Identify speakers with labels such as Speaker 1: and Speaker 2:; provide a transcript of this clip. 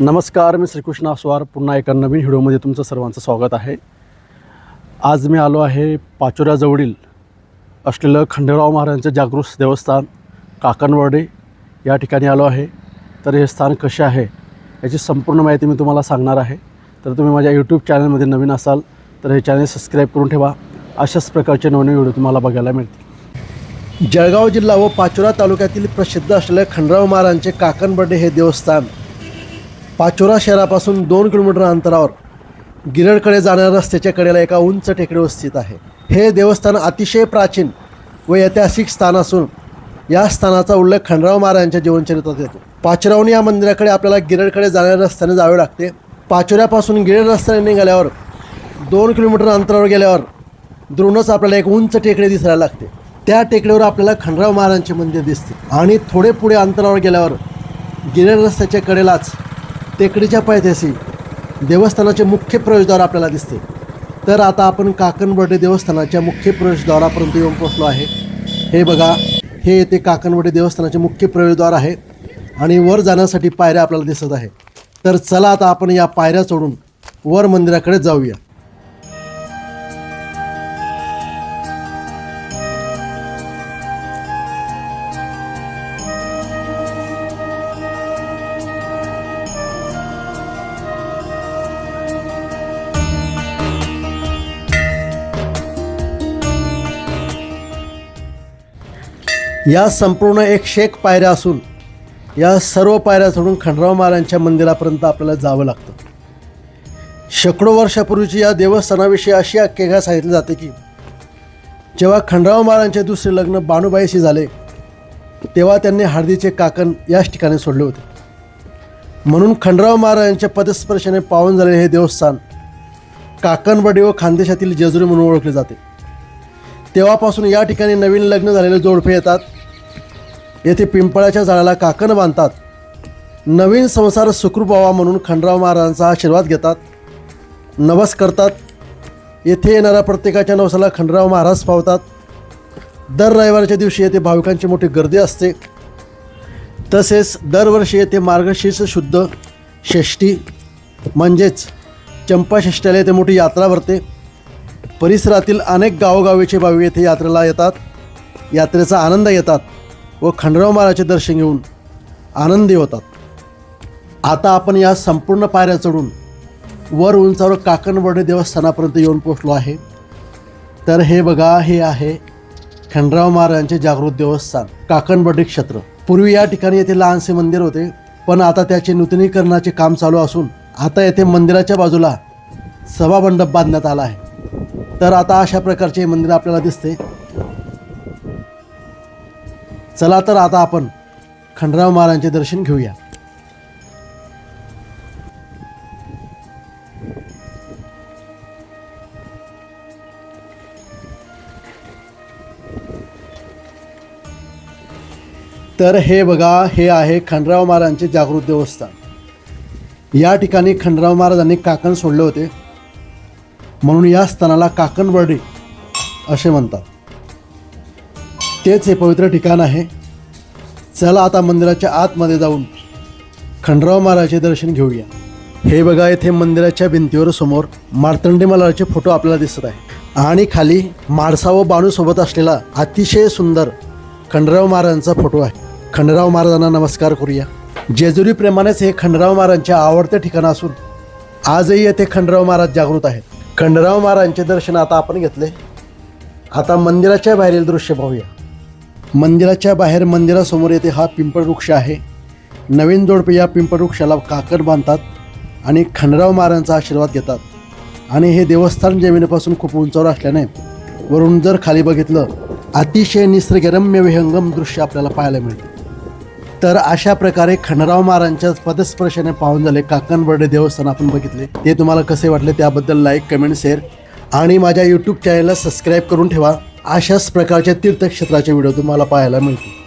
Speaker 1: नमस्कार मी श्रीकृष्ण स्वार पुन्हा एका नवीन व्हिडिओमध्ये तुमचं सर्वांचं स्वागत आहे. आज मी आलो आहे पाचोऱ्याजवळील असलेलं खंडेराव महाराजांचं जागृत देवस्थान काकणवाडे या ठिकाणी आलो आहे. तर हे स्थान कसे आहे याची संपूर्ण माहिती मी तुम्हाला सांगणार आहे. तर तुम्ही माझ्या यूट्यूब चॅनलमध्ये नवीन असाल तर हे चॅनल सबस्क्राईब करून ठेवा. अशाच प्रकारचे नवीन व्हिडिओ तुम्हाला बघायला मिळतील. जळगाव जिल्हा व पाचोरा तालुक्यातील प्रसिद्ध असलेले खंडराव महाराजांचे काकणबर्डे हे देवस्थान पाचोरा शहरापासून दोन किलोमीटर अंतरावर गिरडकडे जाणाऱ्या रस्त्याच्या कडेला एका उंच टेकडीवर स्थित आहे. हे देवस्थान अतिशय प्राचीन व ऐतिहासिक स्थान असून या स्थानाचा उल्लेख खंडराव महाराजांच्या जीवनचरित्रात येतो. पाचोरावून या मंदिराकडे आपल्याला गिरडकडे जाणाऱ्या रस्त्याने जावे लागते. पाचोऱ्यापासून गिरड रस्त्याने निघाल्यावर दोन किलोमीटर अंतरावर गेल्यावर द्रोणच आपल्याला एक उंच टेकडी दिसायला लागते. त्या टेकडीवर आपल्याला खंडराव महाराजांचे मंदिर दिसते आणि थोडे पुढे अंतरावर गेल्यावर गिरड रस्त्याच्या कडेलाच टेकडीच्या पायथ्याशी देवस्थानाचे मुख्य प्रवेशद्वार आपल्याला दिसते. तर आता आपण काकणवडे देवस्थानाच्या मुख्य प्रवेशद्वारापर्यंत येऊन पोचलो आहे. हे बघा हे येथे काकणवडे देवस्थानाचे मुख्य प्रवेशद्वार आहे आणि वर जाण्यासाठी पायऱ्या आपल्याला दिसत आहे. तर चला आता आपण या पायऱ्या चढून वर मंदिराकडे जाऊया. या संपूर्ण एकशे एक पायऱ्या असून या सर्व पायऱ्या चढून खंडराव महाराजांच्या मंदिरापर्यंत आपल्याला जावं लागतं. शेकडो वर्षापूर्वीची या देवस्थानाविषयी अशी आख्यायिका सांगितली जाते की जेव्हा खंडराव महाराजांचे दुसरे लग्न बाणूबाईशी झाले तेव्हा त्यांनी हळदीचे काकण याच ठिकाणी सोडले होते. म्हणून खंडराव महाराजांच्या पदस्पर्शाने पावन झालेले हे देवस्थान काकणबडी व खानदेशातील जेजुरी म्हणून ओळखले जाते. तेव्हापासून या ठिकाणी नवीन लग्न झालेले जोडपे येतात. येथे पिंपळाच्या झाडाला काकण बांधतात. नवीन संसार सुखरूप व्हावा म्हणून खंडराव महाराजांचा आशीर्वाद घेतात. नवस करतात. येथे येणाऱ्या प्रत्येकाच्या नवसाला खंडराव महाराज पावतात. दर रविवारच्या दिवशी येथे भाविकांची मोठी गर्दी असते. तसेच दरवर्षी येथे मार्गशीर्ष शुद्ध षष्ठी म्हणजेच चंपाषष्ठीला येथे मोठी यात्रा भरते. परिसरातील अनेक गावोगावीचे भावी येथे यात्रेला येतात. यात्रेचा आनंद घेतात. व खंडराव महाराजचे दर्शन घेऊन आनंदी होतात. आता आपण या संपूर्ण पायऱ्या चढून वर उंचावर काकणबर्डे देवस्थानापर्यंत येऊन पोचलो आहे. तर हे बघा हे आहे खंडराव महाराजांचे जागृत देवस्थान काकणबर्डे क्षेत्र. पूर्वी या ठिकाणी येथे लहानसे मंदिर होते पण आता त्याचे नूतनीकरणाचे काम चालू असून आता येथे मंदिराच्या बाजूला सभामंडप बांधण्यात आला आहे. तर आता अशा प्रकारचे हे मंदिर आपल्याला दिसते. चला तर आता आपण खंडराव महाराजांचे दर्शन घेऊया. तर हे बघा हे आहे खंडराव महाराजांचे जागृत देवस्थान. या ठिकाणी खंडराव महाराजांनी काकण सोडले होते. म्हणून या स्थानाला काकणबर्डी असे म्हणतात. तेच हे पवित्र ठिकाण आहे. चला आता मंदिराच्या आतमध्ये जाऊन खंडराव महाराजचे दर्शन घेऊया. हे बघा येथे मंदिराच्या भिंतीवर समोर मार्तंडी महाराजचे फोटो आपल्याला दिसत आहे. आणि खाली माडसा व बाणूसोबत असलेला अतिशय सुंदर खंडराव महाराजांचा फोटो आहे. खंडराव महाराजांना नमस्कार करूया. जेजुरीप्रमाणेच हे खंडराव महाराजांचे आवडते ठिकाण असून आजही येथे खंडराव महाराज जागृत आहेत. खंडराव महाराजांचे दर्शन आता आपण घेतले. आता मंदिराच्या बाहेरील दृश्य पाहूया. मंदिराच्या बाहेर मंदिरासमोर येथे हा पिंपळ वृक्ष आहे. नवीन जोडपे या पिंपळ वृक्षाला काकड बांधतात आणि खंडराव महाराजांचा आशीर्वाद घेतात. आणि हे देवस्थान जमिनीपासून खूप उंचावर असल्याने वरून जर खाली बघितलं अतिशय निसर्गरम्य विहंगम दृश्य आपल्याला पाहायला मिळते. तर अशा प्रकारे खंडराव महाराजांच्या पदस्पर्शाने पाहून झाले काकणबर्डे देवस्थान आपण बघितले. ते तुम्हाला कसे वाटले त्याबद्दल लाईक कमेंट शेअर आणि माझ्या यूट्यूब चॅनलला सबस्क्राईब करून ठेवा. अशाच प्रकारच्या तीर्थक्षेत्राचे व्हिडिओ तुम्हाला पाहायला मिळतील.